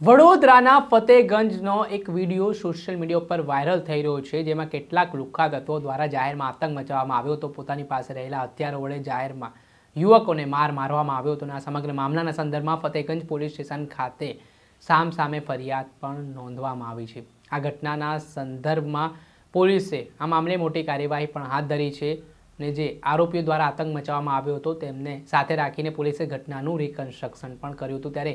વડોદરાના ફતેગંજનો એક વીડિયો સોશિયલ મીડિયા ઉપર વાયરલ થઈ રહ્યો છે, જેમાં કેટલાક લુખ્ખા તત્વો દ્વારા જાહેરમાં આતંક મચાવવામાં આવ્યો હતો. પોતાની પાસે રહેલા હથિયારો વડે જાહેરમાં યુવકોને માર મારવામાં આવ્યો હતો અને આ સમગ્ર મામલાના સંદર્ભમાં ફતેગંજ પોલીસ સ્ટેશન ખાતે સામ સામે ફરિયાદ પણ નોંધવામાં આવી છે. આ ઘટનાના સંદર્ભમાં પોલીસે આ મામલે મોટી કાર્યવાહી પણ હાથ ધરી છે અને જે આરોપીઓ દ્વારા આતંક મચાવવામાં આવ્યો હતો, તેમને સાથે રાખીને પોલીસે ઘટનાનું રિકન્સ્ટ્રક્શન પણ કર્યું હતું. ત્યારે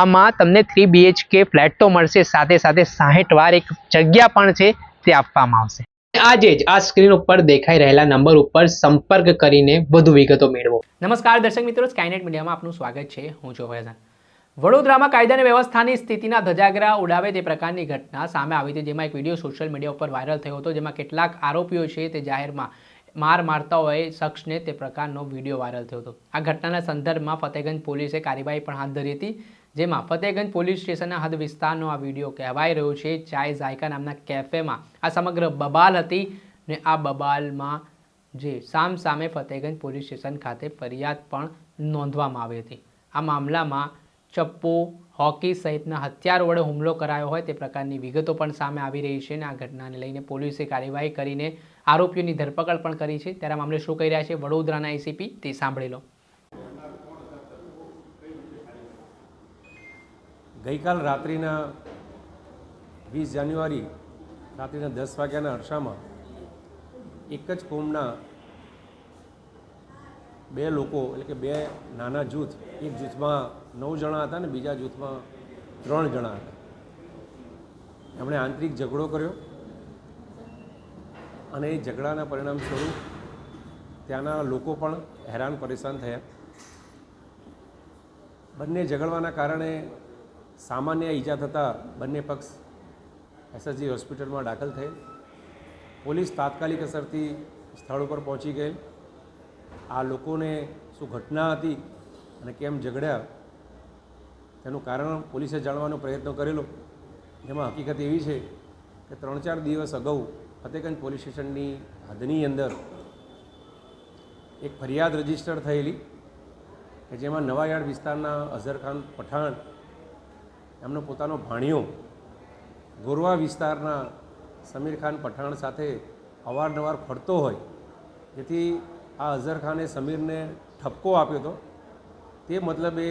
આમાં તમને થ્રી બીએચકે ફ્લેટ તો મળશે સાથે સાથે સાહીઠ વાર એક જગ્યા પણ છે તે આપવામાં આવશે. આજે જ આ સ્ક્રીન ઉપર દેખાઈ રહેલા નંબર ઉપર સંપર્ક કરીને વધુ વિગતો મેળવો. નમસ્કાર દર્શક મિત્રો સ્કાયનેટ મીડિયામાં આપનું સ્વાગત છે. હું જો ફૈઝાન વડોદરામાં કાયદા અને વ્યવસ્થાની સ્થિતિના ધજાગરા ઉડાવે તે પ્રકારની ઘટના સામે આવી હતી જેમાં એક વીડિયો સોશિયલ મીડિયા ઉપર વાયરલ થયો હતો જેમાં કેટલાક આરોપીઓ છે તે જાહેરમાં માર મારતા હોય શખ્સને તે પ્રકારનો વીડિયો વાયરલ થયો હતો. આ ઘટનાના સંદર્ભમાં ફતેગંજ પોલીસે કાર્યવાહી પણ હાથ ધરી હતી. જેમાં ફતેગંજ પોલીસ સ્ટેશનના હદ વિસ્તારનો આ વીડિયો કહેવાઈ રહ્યો છે. ચાય ઝાયકા નામના કેફેમાં આ સમગ્ર બબાલ હતી ને આ બબાલમાં જે સામ સામે ફતેગંજ પોલીસ સ્ટેશન ખાતે ફરિયાદ પણ નોંધવામાં આવી હતી. આ મામલામાં ચપ્પુ હોકી સહિતના હથિયાર વડે હુમલો કરાયો હોય તે પ્રકારની વિગતો પણ સામે આવી રહી છે અને આ ઘટનાને લઈને પોલીસે કાર્યવાહી કરીને આરોપીઓની ધરપકડ પણ કરી છે. ત્યારે મામલે શું કહી રહ્યા છે વડોદરાના એસીપી તે સાંભળી લો. ગઈકાલ રાત્રિના વીસ જાન્યુઆરી, રાત્રિના દસ વાગ્યાના અરસામાં એક જ કોમના બે લોકો, એટલે કે બે નાના જૂથ, એક જૂથમાં નવ જણા હતા ને બીજા જૂથમાં ત્રણ જણા હતા. એમણે આંતરિક ઝઘડો કર્યો અને એ ઝઘડાના પરિણામ સ્વરૂપ ત્યાંના લોકો પણ હેરાન પરેશાન થયા. બંને ઝઘડવાના કારણે સામાન્ય ઈજા થતાં બંને પક્ષ એસએસજી હોસ્પિટલમાં દાખલ થયેલ. પોલીસ તાત્કાલિક અસરથી સ્થળ ઉપર પહોંચી ગઈ આ લોકોને શું ઘટના હતી અને કેમ ઝઘડ્યા તેનું કારણ પોલીસે જાણવાનો પ્રયત્ન કરેલો. જેમાં હકીકત એવી છે કે ત્રણ ચાર દિવસ અગાઉ ફતેગંજ પોલીસ સ્ટેશનની હદની અંદર એક ફરિયાદ રજિસ્ટર થયેલી કે જેમાં નવાયાર્ડ વિસ્તારના અઝરખાન પઠાણ એમનો પોતાનો ભાણિયો ગોરવા વિસ્તારના સમીર ખાન પઠાણ સાથે અવારનવાર ફરતો હોય, જેથી આ અઝહર ખાને સમીરને ઠપકો આપ્યો હતો. તે મતલબે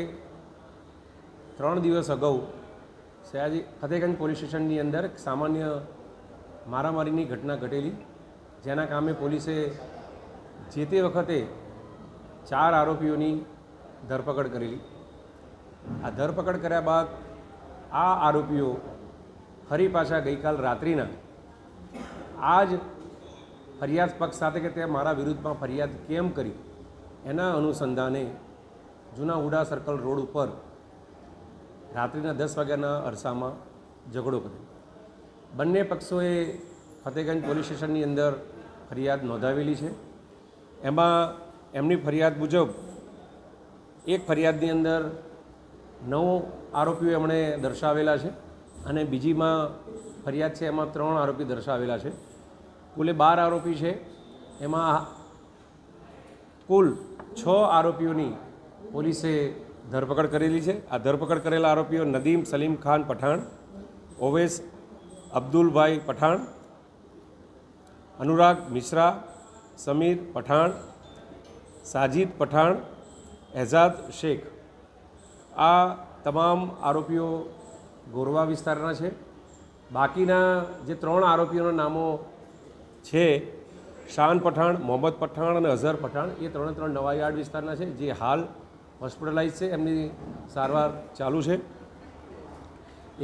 ત્રણ દિવસ અગાઉ સયાજી ફતેગંજ પોલીસ સ્ટેશનની અંદર એક સામાન્ય મારામારીની ઘટના ઘટેલી, જેના કામે પોલીસે જે તે વખતે ચાર આરોપીઓની ધરપકડ કરેલી. આ ધરપકડ કર્યા બાદ આ આરોપીઓ ફરી પાછા ગઈકાલ રાત્રિના આ જ ફરિયાદ પક્ષ સાથે કે તે મારા વિરુદ્ધમાં ફરિયાદ કેમ કરી? એના અનુસંધાને જૂના ઉડા સર્કલ રોડ ઉપર રાત્રિના દસ વાગ્યાના અરસામાં ઝઘડો કર્યો. બંને પક્ષોએ ફતેગંજ પોલીસ સ્ટેશનની અંદર ફરિયાદ નોંધાવેલી છે. એમાં એમની ફરિયાદ મુજબ એક ફરિયાદની અંદર નવ આરોપીઓ એમણે દર્શાવેલા છે અને બીજીમાં ફરિયાદ છે, એમાં ત્રણ આરોપી દર્શાવેલા છે. કુલે બાર આરોપી છે. એમાં કુલ છ આરોપીઓની પોલીસે ધરપકડ કરેલી છે. આ ધરપકડ કરેલા આરોપીઓ નદીમ સલીમ ખાન પઠાણ, ઓવેસ અબ્દુલભાઈ પઠાણ, અનુરાગ મિશ્રા, સમીર પઠાણ, સાજિદ પઠાણ, એઝાદ શેખ. આ તમામ આરોપીઓ ગોરવા વિસ્તારના છે. બાકીના જે ત્રણ આરોપીઓના નામો છે, શાન પઠાણ, મોહમ્મદ પઠાણ અને અઝહર પઠાણ, એ ત્રણે ત્રણ નવા યાર્ડ વિસ્તારના છે, જે હાલ હોસ્પિટલાઇઝ છે, એમની સારવાર ચાલુ છે.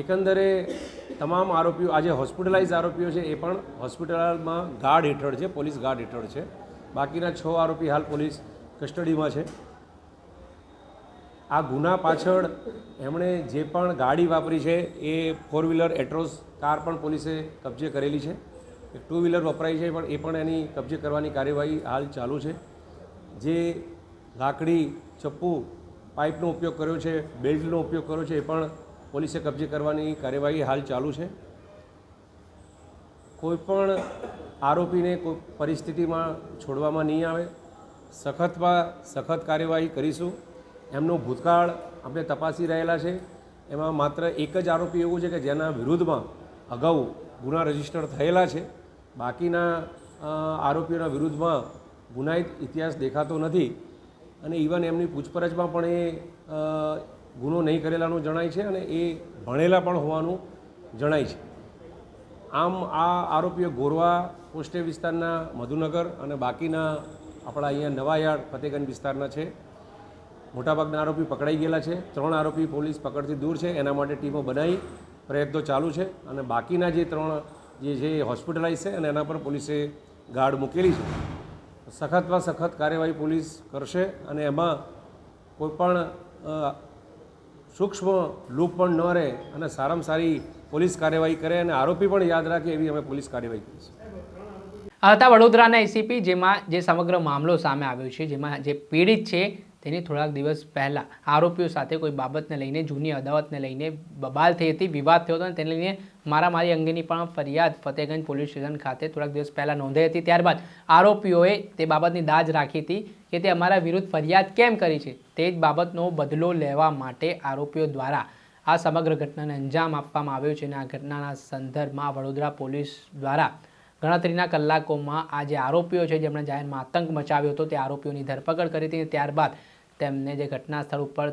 એકંદરે તમામ આરોપીઓ આજે હોસ્પિટલાઇઝ આરોપીઓ છે, એ પણ હોસ્પિટલમાં ગાર્ડ હેઠળ છે, પોલીસ ગાર્ડ હેઠળ છે. બાકીના છ આરોપી હાલ પોલીસ કસ્ટડીમાં છે. આ ગુના પાછળ એમણે જે પણ ગાડી વાપરી છે, એ ફોર વ્હીલર એટ્રોસ કાર પણ પોલીસે કબજે કરેલી છે. ટુ વ્હીલર વપરાઈ છે, પણ એ પણ એની કબજે કરવાની કાર્યવાહી હાલ ચાલુ છે. જે લાકડી, ચપ્પુ, પાઇપનો ઉપયોગ કર્યો છે, બેલ્ટનો ઉપયોગ કર્યો છે, એ પણ પોલીસે કબજે કરવાની કાર્યવાહી હાલ ચાલુ છે. કોઈ પણ આરોપીને કોઈ પરિસ્થિતિમાં છોડવામાં નહીં આવે. સખતમાં સખત કાર્યવાહી કરીશું. એમનો ભૂતકાળ આપણે તપાસી રહેલા છે. એમાં માત્ર એક જ આરોપી એવું છે કે જેના વિરુદ્ધમાં અગાઉ ગુના રજિસ્ટર થયેલા છે. બાકીના આરોપીઓના વિરુદ્ધમાં ગુનાહિત ઇતિહાસ દેખાતો નથી અને ઇવન એમની પૂછપરછમાં પણ એ ગુનો નહીં કરેલાનું જણાય છે અને એ ભણેલા પણ હોવાનું જણાય છે. આમ આ આરોપીઓ ગોરવા પોસ્ટે વિસ્તારના મધુનગર અને બાકીના આપણા અહીંયા નવાયાર્ડ ફતેગંજ વિસ્તારના છે. મોટાભાગના આરોપી પકડાઈ ગયેલા છે. ત્રણ આરોપી પોલીસ પકડથી દૂર છે. એના માટે ટીમો બનાવી પ્રયત્નો ચાલુ છે અને બાકીના જે ત્રણ જે છે એ હોસ્પિટલાઇઝ છે અને એના પર પોલીસે ગાર્ડ મૂકેલી છે. સખતમાં સખત કાર્યવાહી પોલીસ કરશે અને એમાં કોઈપણ સૂક્ષ્મ લૂપ પણ ન રહે અને સારામાં સારી પોલીસ કાર્યવાહી કરે અને આરોપી પણ યાદ રાખે એવી અમે પોલીસ કાર્યવાહી કરીશું હતા વડોદરાના એસીપી જેમાં જે સમગ્ર મામલો સામે આવ્યો છે, જેમાં જે પીડિત છે તેની થોડાક દિવસ પહેલાં આરોપીઓ સાથે કોઈ બાબતને લઈને, જૂની અદાવતને લઈને બબાલ થઈ હતી, વિવાદ થયો હતો અને તેને લઈને મારામારી અંગેની પણ ફરિયાદ ફતેગંજ પોલીસ સ્ટેશન ખાતે થોડાક દિવસ પહેલાં નોંધાઈ હતી. ત્યારબાદ આરોપીઓએ તે બાબતની દાજ રાખી હતી કે તે અમારા વિરુદ્ધ ફરિયાદ કેમ કરી છે? તે જ બાબતનો બદલો લેવા માટે આરોપીઓ દ્વારા આ સમગ્ર ઘટનાને અંજામ આપવામાં આવ્યો છે અને આ ઘટનાના સંદર્ભમાં વડોદરા પોલીસ દ્વારા ગણતરીના કલાકોમાં આ જે આરોપીઓ છે, જેમણે જાહેરમાં આતંક મચાવ્યો હતો, તે આરોપીઓની ધરપકડ કરી હતી ત્યારબાદ તેમને જે ઘટના સ્થળ ઉપર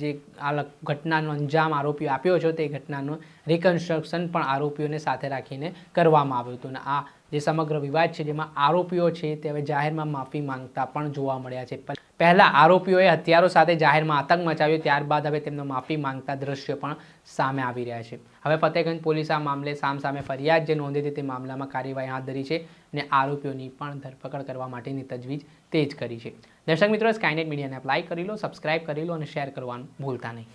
જે આ ઘટનાનો અંજામ આરોપીઓ આપ્યો છે તે ઘટનાનું રિકન્સ્ટ્રક્શન પણ આરોપીઓને સાથે રાખીને કરવામાં આવ્યું હતું. અને આ જે સમગ્ર વિવાદ છે, જેમાં આરોપીઓ છે તે હવે જાહેરમાં માફી માંગતા પણ જોવા મળ્યા છે. પહેલા આરોપીઓએ હથિયારો સાથે જાહેરમાં આતંક મચાવ્યો, ત્યારબાદ હવે તેમનો માફી માંગતા દ્રશ્યો પણ સામે આવી રહ્યા છે. હવે ફતેગંજ પોલીસ આ મામલે સામ સામે ફરિયાદ જે નોંધી હતી તે મામલામાં કાર્યવાહી હાથ ધરી છે અને આરોપીઓની પણ ધરપકડ કરવા માટેની તજવીજ તેજ કરી છે. દર્શક મિત્રો સ્કાયનેટ મીડિયાને અપ્લાય કરી લો સબસ્ક્રાઇબ કરી લો અને શેર કરવાનું ભૂલતા નહીં.